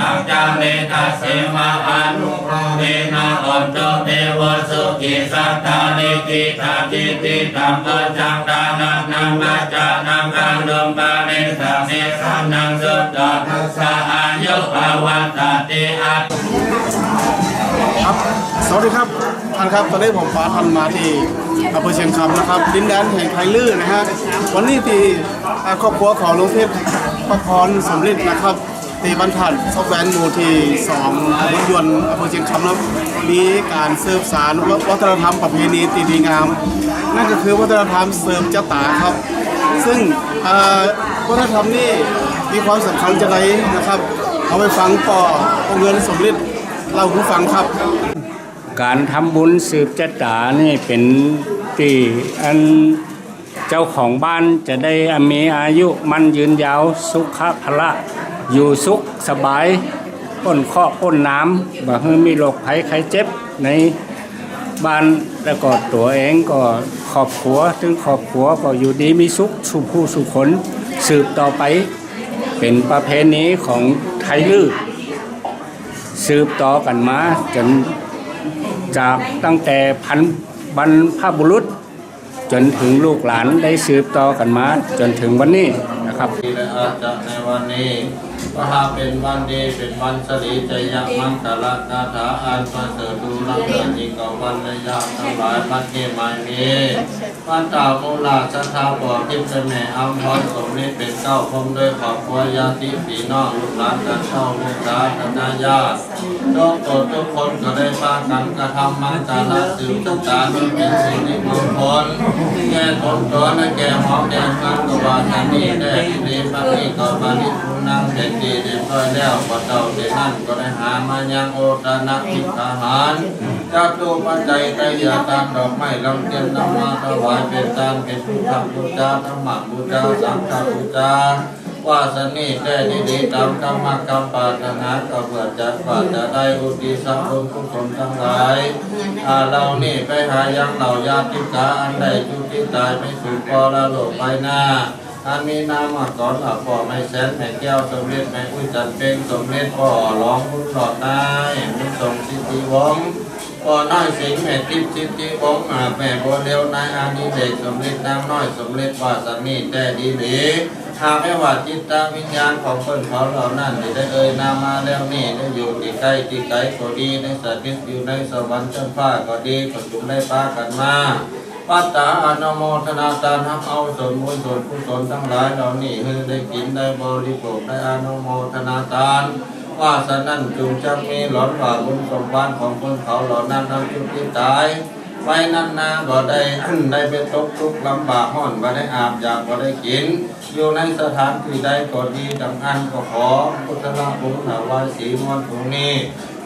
ทักจาเมทัสเสมาอนุโรเรนะอันโตเทวสุขิสัตตานิกิตาจิติตัมปจังดานังนังมัจจานังคังลมปาเนสเมสังนังสุตตะทัสสะอายุภาวันตติอาครับสวัสดีครับท่านครับตอนนี้ผมฟ้าทันมาที่อำเภอเชียงคำนะครับดินแดนแห่งไทยลื่นนะฮะวันนี้ที่ครอบครัวของลุงเทพประพรสำลิดนะครับ ตีบรรทัดซอกแวนหมู่ที่สองรถยนต์อำเภอเชียงคำแล้วมีการสืบสารวัฒนธรรมประเพณีตีดีงาม นั่นก็คือวัฒนธรรมเสริมเจ้าตาครับ ซึ่งวัฒนธรรมนี่มีความสำคัญจะไรนะครับ เอาไปฟังป่อเอาเงินสมฤทธิ์เล่าผู้ฟังครับ การทำบุญสืบชะตานี่เป็นที่อันเจ้าของบ้านจะได้มีอายุมันยืนยาวสุขภละ อยู่สุขสบายพ้นเคราะห์พ้นน้ำบ่ให้มีโรคภัยไข้เจ็บในบ้านแล้วก็ตัวเองก็ครอบครัวถึงครอบครัวก็อยู่ดีมีสุขสุขผู้สุขคนสืบต่อไป เป็นประเพณีของไทยลือสืบต่อกันมาจนจากตั้งแต่พันบรรพบุรุษ จนถึงลูกหลานได้สืบต่อกันมา จนถึงวันนี้นะครับ ที่และหาเป็นวันดีเป็นวันสรีใจยมังกรคาถาอันประเสริฐดูรักเดินอีกกว่าวันระยะทั้งหลายพันเกมานีวันตาโมลาสัทาบ่อทิพย์แม่ห์อัมพรสมนิเป็นเก้าพรมด้วยขอบครัวยาติปีนองลูกหลานกันเช่าลูกหลานกันนาญาติทุกตัวทุกคนก็ได้พากันกระทำมังกรสืบชะตาที่เป็นสิ่งที่มงคลแก่ตนตัวและแก่หอมแดงกันกวาทันนี้ได้ดีพระนี่ก็บาลิภูนังเด็ดดีเรียบร้อยแล้วก็เจ้าเดนั่นก็ได้หามายังโอตานะพิทหารจัตุปัจจัยไตรยาตานดอกไม้ลำเทียนนำมาถวายเป็นทานเป็นพุทธบูชาธรรมบูชาสังฆบูชาว่าสนิทได้ดีดีตามกรรมกรรมปาถนาก็เพื่อจะปาจะได้อุทิศบุญกุศลทั้งหลายอาเรานี่ไปหายังเหล่าญาติกาอันใดทุกที่ตายไม่สู่ปรโลกไปหน้า อันมีนามอักษรหลักพ่อไม่แสนแม่แก้วสมเด็จแม่อุ้ยจันเป็นสมเด็จพ่อร้องพุทธหลอดนายมุทรงสิทธิวงศ์พ่อน้อยสิงห์แม่ทิพย์สิทธิวงศ์อาแม่บัวเลียวนายอานิเด็กสมเด็จนางน้อยสมเด็จวาสนีแต่ดีหลีหากไม่ว่าจิตตาวิญญาณของคนเขาเหล่านั้นได้เอ่ยนามมาแล้วนี่ได้อยู่ที่ใกล้ที่ไกลก็ดีในสถิตอยู่ในสวรรค์ชั้นฟ้าก็ดีก็จุมได้ปากันมา ปัตตาอนุโมทนาตานทำเอาส่วนบุญส่วนกุศลทั้งหลายเหล่านี้ให้ได้กินได้บริโภคได้อนุโมทนาตานว่าสนั้นจุงจะมีหลอนว่าบุญสมบัติของคนเขาเหล่านั้นทั้งจุดที่ตายไว้นั่นนาบ่ได้ได้เป็นตกทุกข์ลำบากห้อนบ่ได้อาบอยากบ่ได้กิน อยู่ในสถานที่ใดก็ดีดังอันก็ขอพุทธลาภุถาวายสีมวลตรงนี้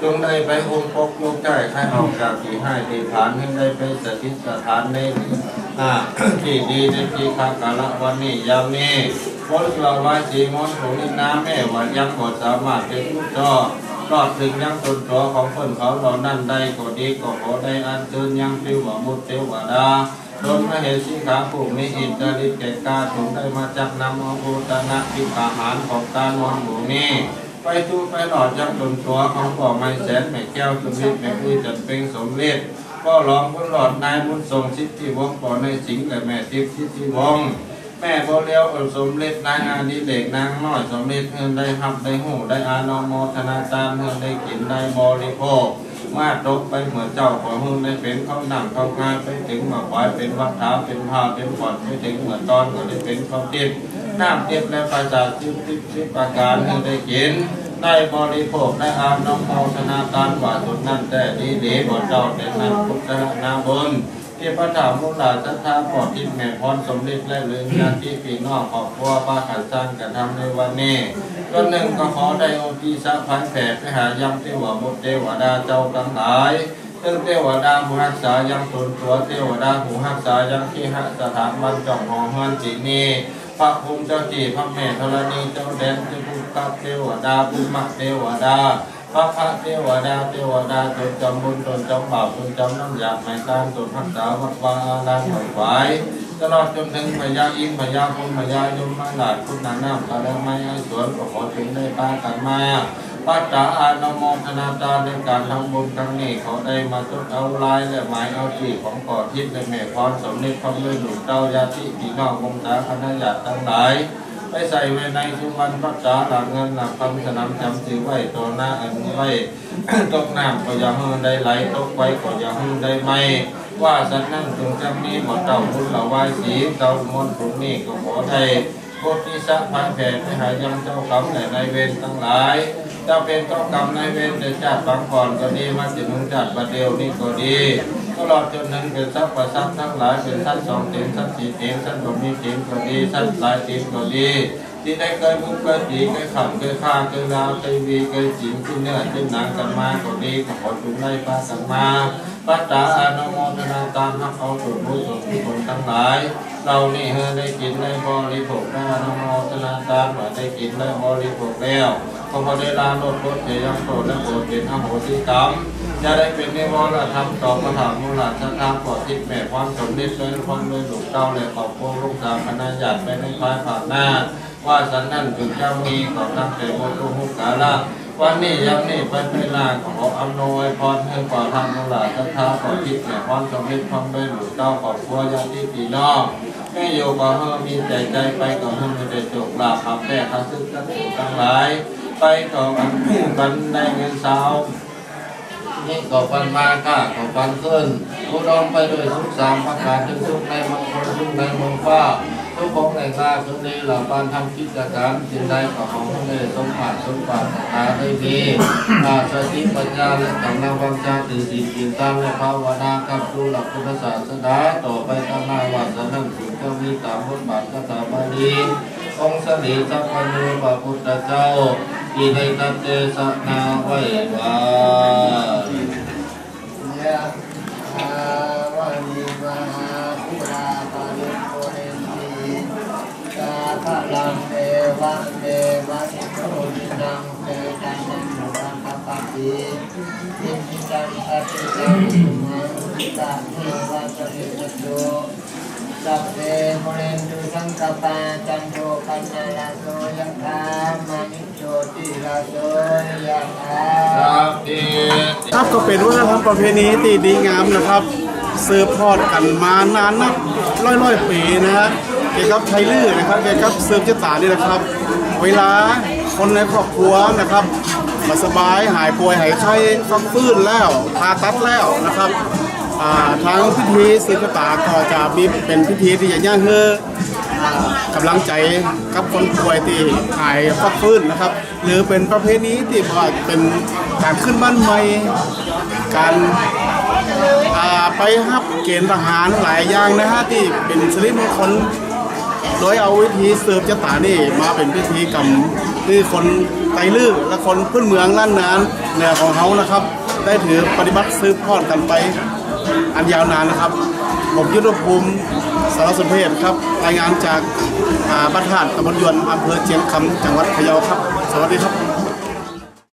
จงได้ไปองค์ปกลูกใจให้ออกจากที่ให้ที่ฐานให้ได้ไปสถิตสถานในอ่าที่ดีในที่คากาละวันนี้ยามนี้พ้นเราว้สีมนต์ของนิน้ำแม่ว่ายังบ่สามารถเป็นลูกจอรอดถึงยังตนตัวของคนเขาเหล่านั้นได้ก็ดีก็ขอได้อันเชิญยังเทวมุตเทวดาโดนพระเหตุสิขาผู้มีอิทธิฤทธิ์แก่กาถึงได้มาจักนำอาวุธนะพิพาหารของการนอนหมูนี้ ไปทูไปหลอดยังตนตัวของพ่อไม่แสนไม่แก้วสมฤทธิ์ไม่คุยจัดเป็นสมฤทธิ์ก็ร้องบุญหลอดนายบุญทรงสิดทธิวงศ์ก่อในสิงและแม่ทิพย์สิทธิวงแม่บ่เลี้ยวสมเด็จนางอาดิเด็กนางน้อยสมเด็จเฮือนได้หับได้หูได้อานุโมทนาตามเฮือนได้กินได้บริโภคมาตกไปเหมือนเจ้าของเฮือนได้เป็นเขาหนังเขางานไปถึงมาปล่อยเป็นวัดเท้าเป็นผ้าเป็นผ่อนไปถึงเหมือนตอนก็ได้เป็นเขาเติด น้ำเต็มและประจาสิบสิบสิประการเฮือได้กินได้บริโภคได้อานุโมทนาตามว่าสุดนั้นแต่ดีดีบ่เจ้าเป็นนั้นพุทธนาบุญที่พระถามมุลาสัทธาปอดทิพย์แม่พรสมเด็จและเลือนญาติพี่น้องครอบครัวป้าขันสร้างกันทำในวันนี้ก็หนึ่งก็ขอได้โอทีสะพันแผ่ไปหายำเทวมุตเทวดาเจ้าทั้งหลายซึ่งเทวดาผู้รักษายังตนตัวเทวดาผู้รักษายังที่หักสถานบันจองหอเฮือนจีนี้ พระภูมิเจ้าจีพระแม่ธรณีเจ้าแดนเจ้าภูมิเทวดาภูมิเทวดาพระพระเทวดาเทวดาจนจำบุญตนจำบาปจนจำน้ำยาไม่ตามจนพักษาวัดวาอาลามหอยไหวตลอดจนถึงพญาอินพญาพรหมพญายมมาหลาดคุณนางน้ำตาแดงไม้ไอ้สวนก็ขอถึงได้ปากันมา ปัจจาอานุโมทนาตาในการทำบุญครั้งนี้เขาได้มาจดเอาลายและหมายเอาที่ของก่อทิศในแม่พรสมเด็จพระมือหลวงเจ้าญาติพี่น้องวงศาคณะญาติทั้งหลายไปใส่ไว้ในสุวรรณพระจาหลักเงินหลักคำสนามจำถือไว้ตัวหน้าอันไว้ตกน้ำก็อย่าให้ได้ไหลตกไว้ก็อย่าให้ได้ไหมว่าสันนั่งถึงจะมีหมดเต่าบุญเหล่าวายสีเต่ามนต์ผุนี้ก็ขอได้โคติสักพันแผ่ไปหายังเจ้ากรรมและนเวรทั้งหลาย จ้าเป็นเจ้ากรรมในเวรในชาติบางก่อนก็ดีมาถึงชาติบัดเดียวนี่ก็ดีตลอดจนนั้นเป็นทรัพย์ประทรัพย์ทั้งหลายเป็นทรัพย์สองเตียงทรัพย์สี่เตียงทรัพย์บ่มีเตียงก็ดีทรัพย์หลายเตียงก็ดีที่ได้เคยมุกเคยตีเคยขับเคยฆ่าเคยลาวเคยวีเคยจิงขึ้นเนื้อขึ้นหนังกันมาก็ดีขอจุงได้พากันมาปัตตาอนุโมทนาตามนักเขาสุดรู้สุดทุกคนทั้งหลาย เรานี่เฮได้กินได้บริโภคได้อนุโมทนาตามว่าได้กินได้บริโภคแล้ว ขอพเดลาโลดโคตรเยยังโตและโปรดเป็นอโหสิกรรมจะได้เป็นนิวรธรรมต่อพระธรรมมูลธรรมปอดทิศแม่ความสมเด็จเลยความเลยหลวงเจ้าเลยขอบพวงลูกสาวคณะญาติไปในภายภาคหน้า ว่าสันนั่นถึงเจ้ามีขอตั้งแต่โมตุหุกาละวันนี้ยังนี่เป็นเวลาขออำนวยพรให้ก่อทำมูลธรรมปอดทิศแม่ความสมเด็จความเลยหลวงเจ้าขอบพวงญาติพี่น้องให้อยู่ก็เฮอมีใจใจไปก็เฮมีแต่โจกลาภพับแม่ข้าศึกทั้งทั้งหลาย ไปก็อันกันได้เงินสาวนี่ก็ปันมาค่าก็ปันขึ้นอุดมไปด้วยสุขสามประการถึงสุขในมงคลสุขในมงฟ้าทุกของในข้าสุขนี้เหล่าปานทำกิจการสิ่งใดก็ของในสมบัติสมบัติตาได้ดีอาสติปัญญาและกำลังวังชาตื่นสิจินตามและภาวนากับดูหลักพุทธศาสนาต่อไปตั้งหน้าวันสนั่งถึงเจ้ามีตามบทบาทคาถาบาลีองค์สลีสัพพนธ์พระพุทธเจ้า อีในตัตเตสนาไว้วายะอาวานิวาปุราปาริโกเรนติสาภะลังเดวะเดวะอิโตจินังเตจันนังวังคปะติอิมิจังอติจังมังคิตาเทวะสริจโตสัพเพโมเรนตุสังกปาจันโทปัญญาลาโสยะธา ครับก็เป็นวัฒนธรรมประเพณีที่ดีงามนะครับสืบทอดกันมานานนับร้อยร้อยปีนะฮะเกี่ยวกับไทยลื้อนะครับเกี่ยวกับสืบชะตานี่นะครับ เวลาคนในครอบครัวนะครับมาสบายหายป่วยหายไข้ฟักฟื้นแล้วผ่าตัดแล้วนะครับทางพิธีสืบชะตาก็จะมีเป็นพิธีที่จะย่างเฮือ กำลังใจกับคนป่วยที่หายฟักฟื้นนะครับ หรือเป็นประเพณีที่ว่าเป็นการขึ้นบ้านใหม่ การไปฮับเกณฑ์ทหารหลายอย่างนะฮะที่เป็นสิริมงคลโดยเอาวิธีเสิร์ฟจตานี่มาเป็นพิธีกรรมที่คนไตลื้อและคนพื้นเมืองล้านนานเหนือของเขานะครับ ได้ถือปฏิบัติสืบทอดกันไปอันยาวนานนะครับ ผมยุทธภูมิสารสนเทศครับ รายงานจากบ้านธาตุตำบลยวนอำเภอเชียงคำจังหวัดพะเยาครับ สวัสดีครับ